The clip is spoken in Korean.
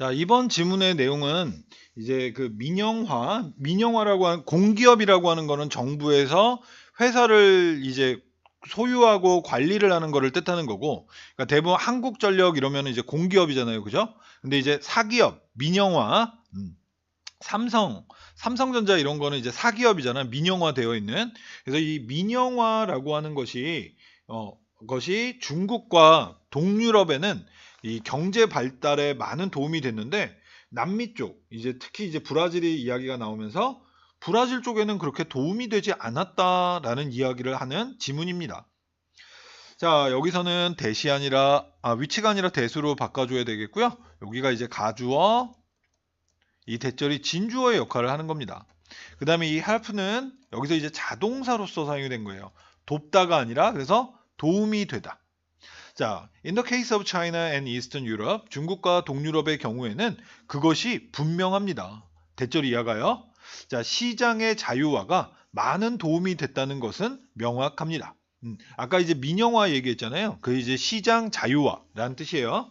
자, 이번 지문의 내용은 이제 그 민영화, 민영화라고 하는 공기업이라고 하는 거는 정부에서 회사를 이제 소유하고 관리를 하는 거를 뜻하는 거고, 그러니까 대부분 한국전력 이러면 이제 공기업이잖아요, 그죠? 근데 이제 사기업, 민영화, 음, 삼성, 삼성전자 이런 거는 이제 사기업이잖아, 민영화 되어 있는. 그래서 이 민영화라고 하는 것이 어, 것이 중국과 동유럽에는 이 경제 발달에 많은 도움이 됐는데 남미 쪽 이제 특히 이제 브라질이 이야기가 나오면서 브라질 쪽에는 그렇게 도움이 되지 않았다라는 이야기를 하는 지문입니다. 자 여기서는 대시 아니라 아, 위치가 아니라 대수로 바꿔줘야 되겠고요. 여기가 이제 가주어 이 대절이 진주어의 역할을 하는 겁니다. 그 다음에 이 help는 여기서 이제 자동사로서 사용이 된 거예요. 돕다가 아니라 그래서 도움이 되다. 자, in the case of China and Eastern Europe, 중국과 동유럽의 경우에는 그것이 분명합니다. 대절 이하가요. 자, 시장의 자유화가 많은 도움이 됐다는 것은 명확합니다. 음, 아까 이제 민영화 얘기했잖아요. 그 이제 시장 자유화라는 뜻이에요.